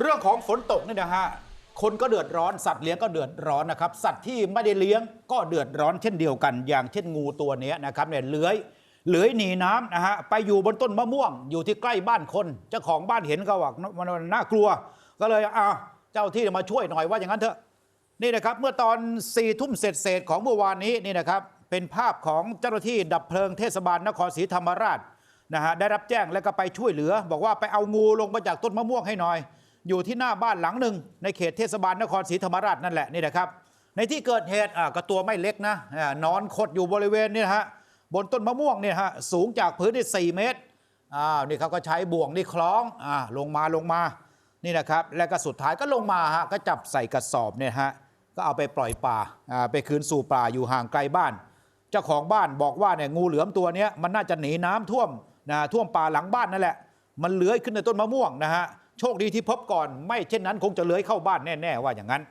เรื่องของฝนตกนี่นะฮะคนก็เดือดร้อนสัตว์เลี้ยงก็เดือดร้อนนะครับ สัตว์ที่ไม่ได้เลี้ยงก็เดือดร้อนเช่นเดียวกัน อย่างเช่นงูตัวนี้นะครับเนี่ยเลื้อยเลื้อยหนีน้ำนะฮะไปอยู่บนต้นมะม่วง อยู่ที่ใกล้บ้านคนเจ้าของบ้านเห็นก็ว่ามันมันน่ากลัว ก็เลยอ้าวเจ้าที่มาช่วยหน่อยว่าอย่างนั้นเถอะนี่นะครับเมื่อตอน4ี่ทุ่มเศษของเมื่อวานนี้นี่นะครับเป็นภาพของเจ้าหน้าที่ดับเพลิงเทศบาลนครศรีธรรมราชนะฮะได้รับแจ้งแล้วก็ไปช่วยเหลือ บอกว่าไปเอางูลงมาจากต้นมะม่วงให้หน่อย อยู่ที่หน้าบ้านหลังหนึ่งในเขตเทศบาลนครศรีธรรมราชนั่นแหละนี่นะครับ ในที่เกิดเหตุอะก็ตัวไม่เล็กนะนอนขดอยู่บริเวณนี่ฮะบนต้นมะม่วงเนี่ยฮะสูงจากพื้นที่4เมตรอ้าวนี่เขาก็ใช้บ่วงนี่คล้องอ่าลงมาลงมานี่นะครับ แล้วก็สุดท้ายก็ลงมาฮะก็จับใส่กระสอบเนี่ยฮะก็เอาไปปล่อยป่าอ่าไปคืนสู่ป่าอยู่ห่างไกลบ้าน เจ้าของบ้านบอกว่าเนี่ยงูเหลือมตัวนี้มันน่าจะหนีน้ำท่วมนะท่วมป่าหลังบ้านนั่นแหละ มันเลื้อยขึ้นในต้นมะม่วงนะฮะ โชคดีที่พบก่อน ไม่เช่นนั้นคงจะเลื้อยเข้าบ้านแน่ ๆ ว่าอย่างนั้น